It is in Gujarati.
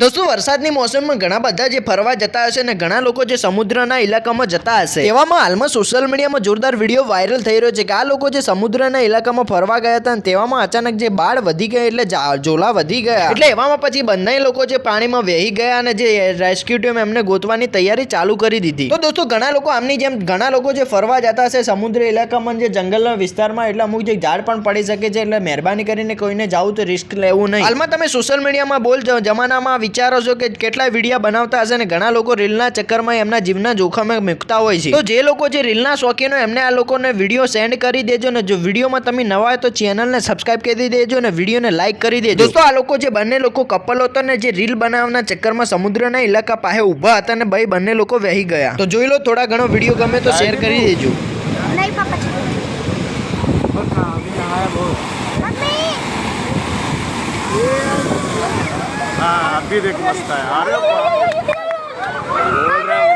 દોસ્તો, વરસાદની મોસમમાં ઘણા બધા જે ફરવા જતા હશે ને ઘણા લોકો જે સમુદ્રના ઇલાકામાં જતા હશે. એવામાં હાલમાં સોશિયલ મીડિયામાં જોરદાર વીડિયો વાયરલ થઈ રહ્યો છે કે આ લોકો જે સમુદ્રના ઇલાકામાં ફરવા ગયા હતા અને તેવામાં અચાનક જે બાળ વધી ગયા એટલે ઝોલા વધી ગયા. એટલે એવામાં પછી બંને લોકો જે પાણીમાં વહી ગયા અને જે રેસ્ક્યુ ટીમ એમને ગોતવાની તૈયારી ચાલુ કરી દીધી. તો દોસ્તો, ઘણા લોકો આમની જેમ, ઘણા લોકો જે ફરવા જતા હશે સમુદ્ર ઇલાકામાં જે જંગલના વિસ્તારમાં, એટલે અમુક જે ઝાડ પણ પડી શકે છે, એટલે મહેરબાની કરીને કોઈને જાવું તો રિસ્ક લેવું નહીં. હાલમાં તમે સોશિયલ મીડિયામાં બોલ જમાનામાં વિચારો છો કે કેટલા વિડીયા બનાવતા હશે અને ઘણા લોકો રીલના ચક્કરમાં એમના જીવના જોખમે મૂકતા હોય છે. તો જે લોકો જે રીલના શોખીન હોય એમને આ લોકોને વીડિયો સેન્ડ કરી દેજો ને જો વિડીયોમાં તમે નવા હોય તો ચેનલને સબસ્ક્રાઈબ કરી દેજો અને વિડીયોને લાઇક કરી દેજો. દોસ્તો આ લોકો જે બંને લોકો કપલ હતો ને જે રીલ બનાવવાના ચક્કરમાં સમુદ્રના ઇલાકા પાસે ઊભા હતા અને ભાઈ બંને લોકો વહી ગયા. તો જોઈ લો થોડા ઘણો વીડિયો ગમે તો શેર કરી દેજો. નહીં हाँ अभी देख मस्त है अरे बाप